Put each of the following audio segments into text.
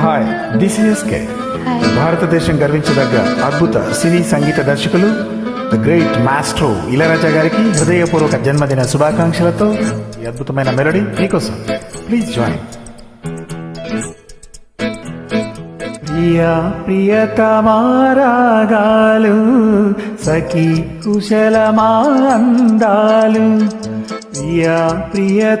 Hi this is కే భారతదేశం గర్వించదగ్గ అద్భుత సినీ సంగీత దర్శకులు ద గ్రేట్ మాస్ట్రో ఇళరాజా గారికి హృదయపూర్వక జన్మదిన శుభాకాంక్షలతో ఈ అద్భుతమైన మెలడీ మీకోసం ప్లీజ్ జాయిన్ ప్రియా ప్రియతమారాగాలు సఖీ కుశలమా అందాలు ప్రియా ప్రియతమారాగాలు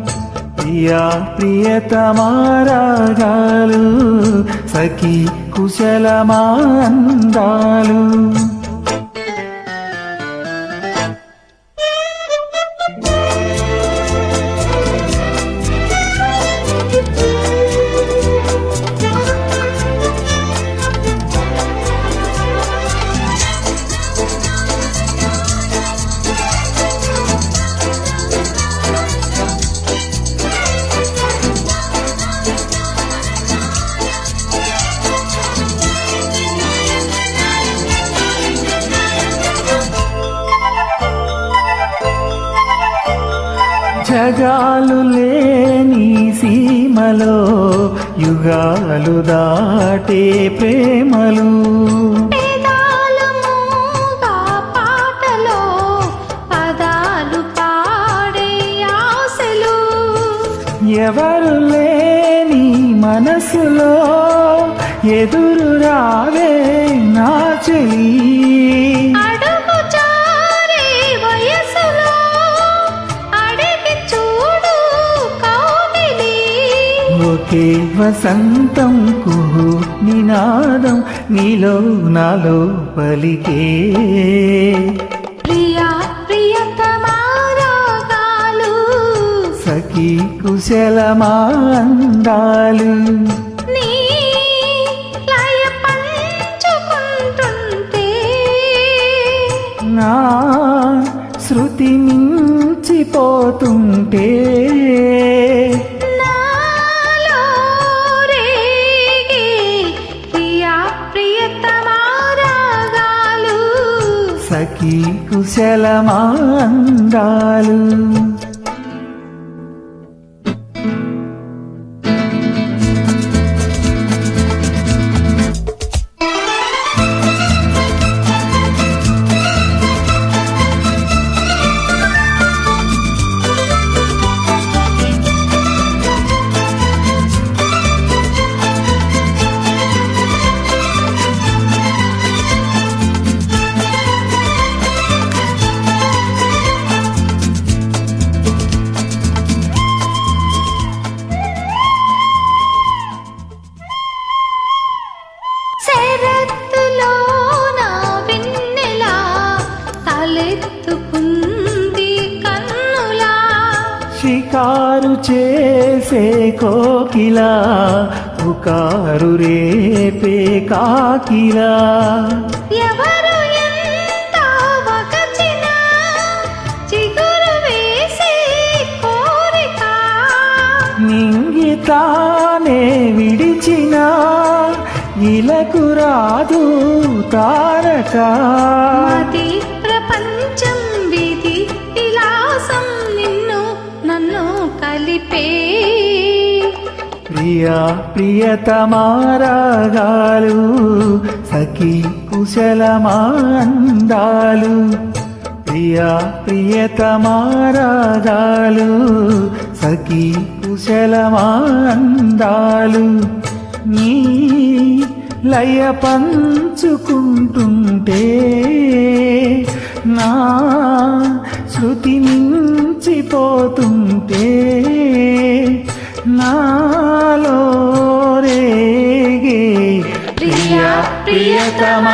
ప్రియా ప్రియతమారాగాలు సఖీ కుశలమాందాలు. జగాలు లేని సీమలో యుగాలు దాటే ప్రేమలు. ఎవరు లేని మనసులో ఎదురు రావే నా ఒకే వసంతం కుహు నినాదం నీలో నాలో పలికే. ప్రియా ప్రియతమారాగాలు. సఖీ పంచుకుంటుంటే. నా శృతి మించిపోతుంటే. కుశలమాందాలు షికారు చేసే కోకిలా పుకారు రేపే కాకిలా. నింగితానే విడిచిన ఇలకు రాదు తారక. కలిపే. ప్రియా ప్రియతమారాగాలు సఖీ కుశలమాందాలు ప్రియా ప్రియతమారాగాలు సఖీ కుశలమాందాలు నీ లయ పంచుకుంటుంటే నా శృతి మించిపోతుంటే నాలో రేగే ప్రియ ప్రియతమారాలు